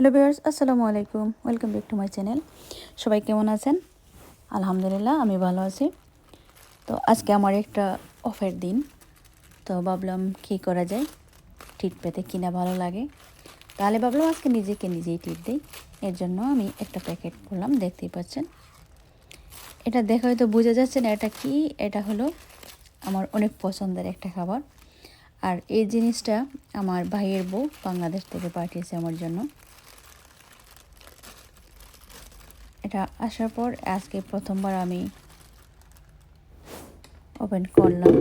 Hello viewers, আসসালামু আলাইকুম। Welcome back to my channel. সবাই কেমন আছেন? আলহামদুলিল্লাহ, আমি ভালো আছি। তো আজকে আমার একটা অফের দিন। তো ভাবলাম কী করা যায়? টিট পেতে কিনা ভালো লাগে? তাহলে ভাবলাম আজকে নিজেকে নিজেই টিট দিই। এর জন্য আমি একটা প্যাকেট করলাম, দেখতেই পাচ্ছেন। এটা দেখে হয়তো বোঝা যাচ্ছে না এটা কি। এটা হলো আমার অনেক পছন্দের একটা খাবার। আর এই জিনিসটা আমার ভাইয়ের বউ বাংলাদেশ থেকে পাঠিয়েছে আমার জন্য। এটা আসার পর আজকে প্রথমবার আমি ওপেন করলাম।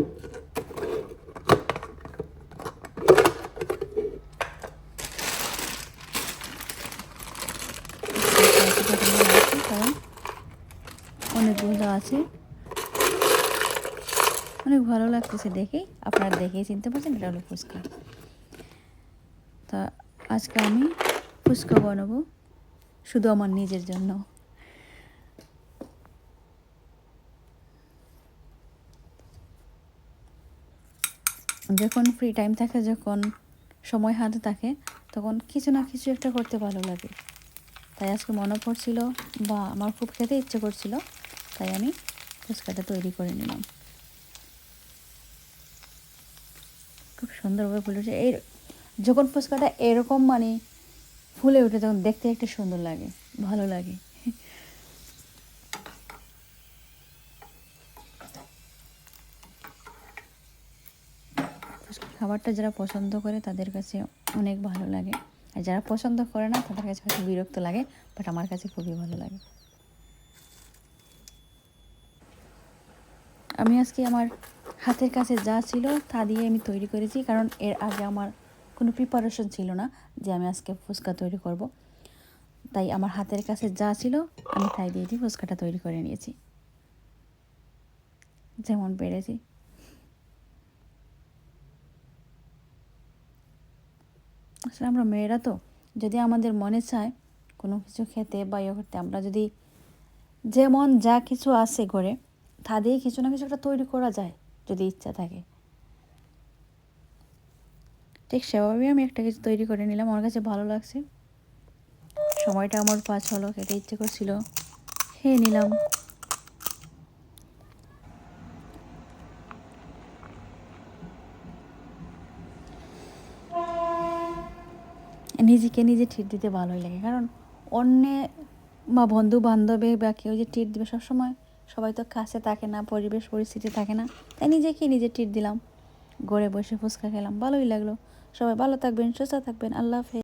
অনেকগুলো আছে। অনেক ভালো লাগতেছে দেখে। আপনারা দেখেই চিনতে পারছেন এটা হলো ফুচকা। তা আজকে আমি ফুচকা বানাবো। শুধু আমার নিজের জন্য। যখন ফ্রি টাইম থাকে, যখন সময় হাতে থাকে, তখন কিছু না কিছু একটা করতে ভালো লাগে। তাই আজকে মনে পড়ছিল বা আমার খুব খেতে ইচ্ছে করছিল, তাই আমি ফুচকাটা তৈরি করে নিলাম। খুব সুন্দরভাবে ফুলেছে এই যখন ফুচকাটা এরকম মানে ফুলে ওঠে তখন দেখতে একটা সুন্দর লাগে, ভালো লাগে। খাবারটা যারা পছন্দ করে তাদের কাছে অনেক ভালো লাগে। আর যারা পছন্দ করে না, তাদের কাছে হয়তো বিরক্ত লাগে বাট আমার কাছে খুবই ভালো লাগে। আমি আজকে আমার হাতের কাছে যা ছিল, তা দিয়ে আমি তৈরি করেছি, কারণ এর আগে আমার কোনো প্রিপারেশন ছিল না যে আমি আজকে ফুচকা তৈরি করব। তাই আমার হাতের কাছে যা ছিল, আমি তাই দিয়ে দিয়ে ফুচকাটা তৈরি করে নিয়েছি। যেমন পেরেছি। আসলে আমরা মেয়েরা তো, যদি আমাদের মনে চায় কোনো কিছু খেতে বা ইয়ে করতে, আমরা যদি যেমন যা কিছু আছে ঘরে, তা দিয়ে কিছু না কিছু একটা তৈরি করা যায়, যদি ইচ্ছা থাকে। ঠিক সেভাবেই আমি একটা কিছু তৈরি করে নিলাম, আমার কাছে ভালো লাগছে। সময়টা আমার পাঁচ হলো, খেতে ইচ্ছে করছিল, খেয়ে নিলাম। নিজেকে নিজে ঠিক দিতে ভালোই লাগে। কারণ অন্যে বা বন্ধু বান্ধবে বা কেউ যে ট্রিট দেবে সবসময় সবাই তো কাছে থাকে না, পরিবেশ, পরিস্থিতি থাকে না। তাই নিজেকে নিজে ট্রিট দিলাম। ঘরে বসে ফুচকা খেলাম। ভালোই লাগল। সবাই ভালো থাকবেন, সুস্থ থাকবেন। আল্লাহ হাফেজ।